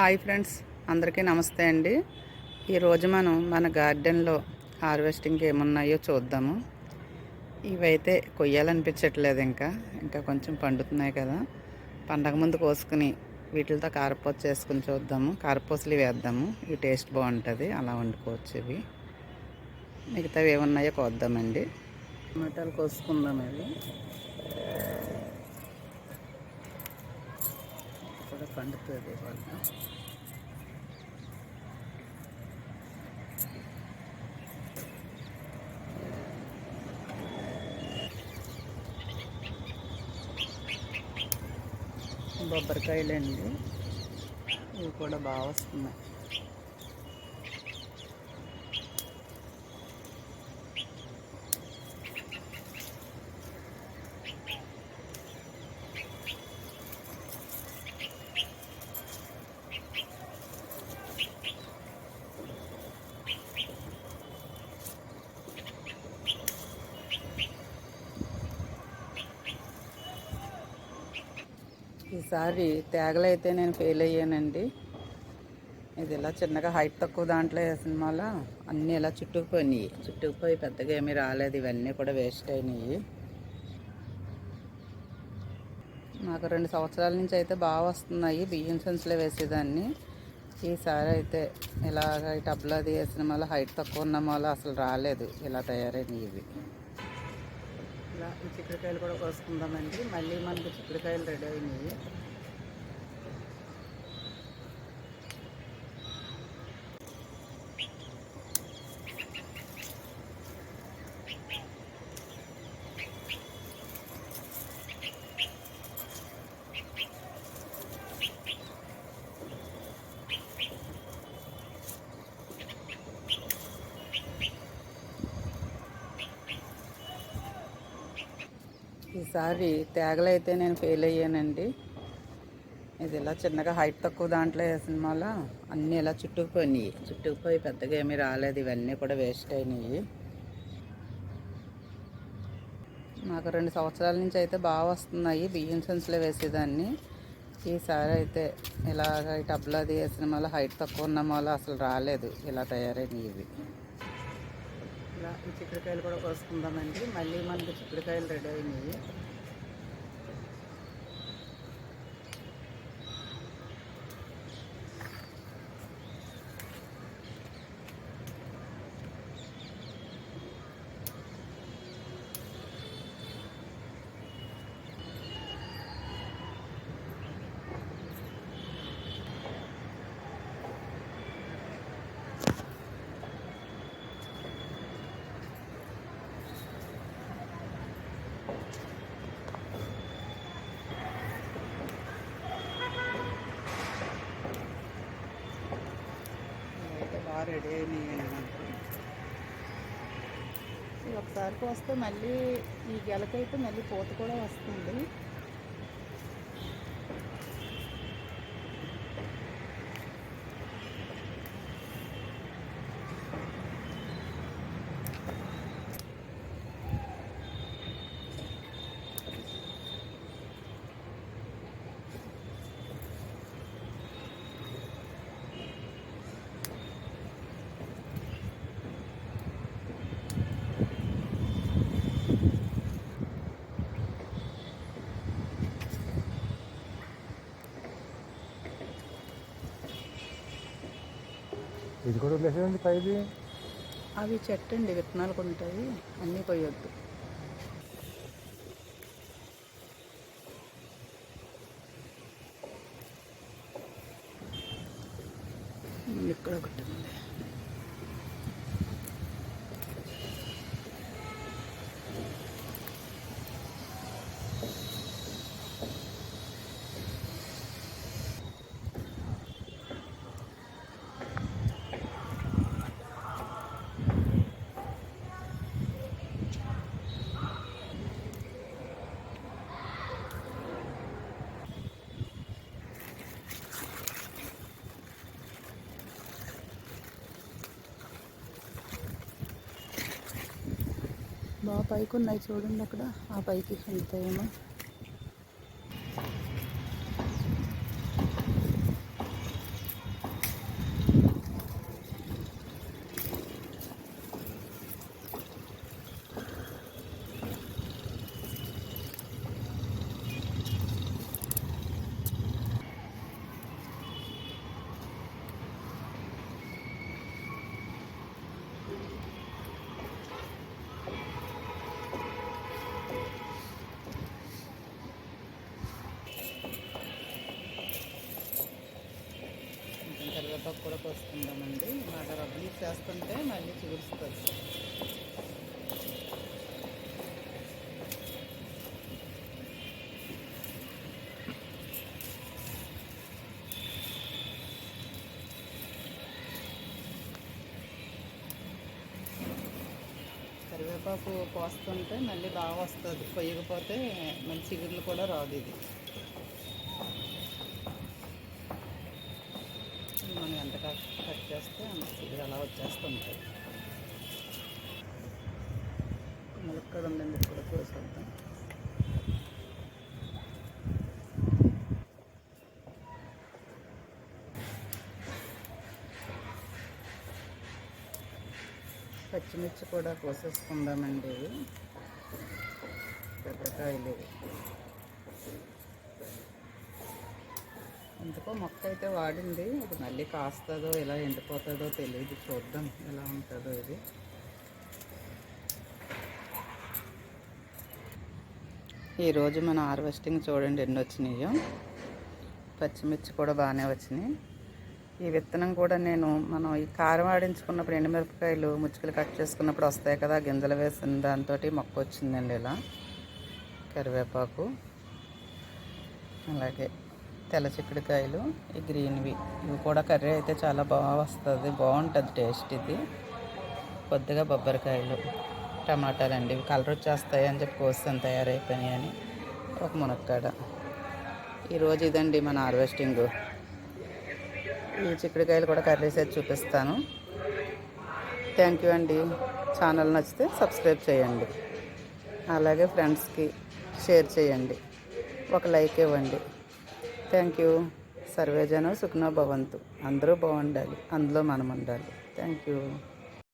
Hi friends అందరికీ నమస్తే అండి. ఈరోజు మనం మన గార్డెన్లో హార్వెస్టింగ్ ఏమున్నాయో చూద్దాము. ఇవైతే కొయ్యాలనిపించట్లేదు ఇంకా. ఇంకా కొంచెం పండుతున్నాయి కదా. పండగ ముందు కోసుకుని వీటితో కారపూస చేసుకుని చూద్దాము. కారపూసలు వేద్దాము. ఇవి టేస్ట్ బాగుంటుంది. అలా వండుకోవచ్చు ఇవి. మిగతావి ఏమున్నాయో కోద్దామండి. టమాటాలు కోసుకుందాం ఇవి. కూడా పండుతుంది వాళ్ళ బొబ్బరికాయలండి. ఇవి కూడా బాగా వస్తున్నాయి. ఈసారి తేగలైతే నేను ఫెయిల్ అయ్యానండి. ఇది ఇలా చిన్నగా హైట్ తక్కువ దాంట్లో వేసిన వల్ల అన్నీ ఇలా చుట్టుకుపోయినాయి. చుట్టుకుపోయి పెద్దగా ఏమీ రాలేదు. ఇవన్నీ కూడా వేస్ట్ అయినాయి. నాకు రెండు సంవత్సరాల నుంచి అయితే బాగా వస్తున్నాయి. బియ్యం సెన్స్లో వేసేదాన్ని. ఈసారి అయితే ఇలాగ టబ్లో అది వేసిన వల్ల హైట్ తక్కువ ఉన్న వల్ల అసలు రాలేదు. ఇలా తయారైనవి ఇవి. ఈ చిక్కుడుకాయలు కూడా కోసుకుందామండి. మళ్ళీ మనకి చిక్కుడుకాయలు రెడీ అయినాయి. ఈసారి తేగలు అయితే నేను ఫెయిల్ అయ్యానండి. ఇది ఇలా చిన్నగా హైట్ తక్కువ దాంట్లో సినిమాలో అన్నీ ఇలా చుట్టుకుపోయినాయి. చుట్టుకుపోయి పెద్దగా ఏమీ రాలేదు. ఇవన్నీ కూడా వేస్ట్ అయినాయి. నాకు రెండు సంవత్సరాల నుంచి అయితే బాగా వస్తున్నాయి. బియ్యం సెన్స్లో వేసేదాన్ని. ఈసారి అయితే ఇలా ఈ టబ్లో అది వేసిన మళ్ళీ హైట్ తక్కువ ఉన్న మళ్ళీ అసలు రాలేదు. ఇలా తయారైనవి ఇవి. ఈ చిక్కుడుకాయలు కూడా కోసుకుందామండి. మళ్ళీ మనకి చిక్కుడుకాయలు రెడీ అయినాయి అయితే బాగా రెడీ అయినాయి. వస్తే మళ్ళీ ఈ గెలకైతే మళ్ళీ పూత కూడా వస్తుంది. ఇది కూడా వదిలేసేదండి పైది? అవి చెట్టు అండి విత్తనాలు కూడా ఉంటాయి అన్నీ కొయ్యొద్దు ఇక్కడ ఒకటి ఉంది. బాగా పైకి ఉన్నాయి చూడండి అక్కడ. ఆ పైకి వెళ్తాయేమో. కరివేపాకు కూడా కోసుకుందామండి మాట రబ్బీ చేస్తుంటే మళ్ళీ చిగురుస్తుంది కరివేపాకు కోస్తుంటే మళ్ళీ బాగా వస్తుంది. కొయ్యకపోతే మంచి చిగుర్లు కూడా రాదు ఇది. మనం ఎంత కట్ చేస్తే అంత చిగురు అలా వచ్చేస్తుంటాయి. ములక్కడ ఉండండి కూడా కోసేద్దాం పచ్చిమిర్చి కూడా కోసేసుకుందామండి. పెద్దకాయలు. ఎందుకో మొక్క అయితే వాడింది. ఇది మళ్ళీ కాస్తుందో ఇలా ఎండిపోతుందో తెలియదు చూద్దాం ఎలా ఉంటుందో ఇది. ఈరోజు మన హార్వెస్టింగ్ చూడండి ఎన్ని వచ్చినాయో. పచ్చిమిర్చి కూడా బాగానే వచ్చినాయి. ఈ విత్తనం కూడా నేను మనం ఈ కారం ఆడించుకున్నప్పుడు ఎండుమిరపకాయలు ముచ్చుకలు కట్ చేసుకున్నప్పుడు వస్తాయి కదా గింజలు వేసిన దాంతో మొక్క వచ్చిందండి ఇలా. కరివేపాకు. అలాగే తెల్ల చిక్కుడుకాయలు ఈ గ్రీన్వి. ఇవి కూడా కర్రీ అయితే చాలా బాగా వస్తుంది. బాగుంటుంది టేస్ట్ ఇది. కొద్దిగా బొబ్బరికాయలు టమాటాలు అండి. ఇవి కలర్ వచ్చేస్తాయి అని చెప్పి కోస్తాను తయారైపోయినాయి అని. ఒక మునక్కాడ. ఈరోజు ఇదండి మన హార్వెస్టింగ్. ఈ చిక్కుడుకాయలు కూడా కర్రీస్ అయితే చూపిస్తాను. థ్యాంక్ యూ అండి. ఛానల్ నచ్చితే సబ్స్క్రైబ్ చేయండి. అలాగే ఫ్రెండ్స్కి షేర్ చేయండి. ఒక లైక్ ఇవ్వండి. థ్యాంక్ యూ సర్వేజనం సుఖనో భవంతు. అందరూ బాగుండాలి. అందులో మనం ఉండాలి. Thank you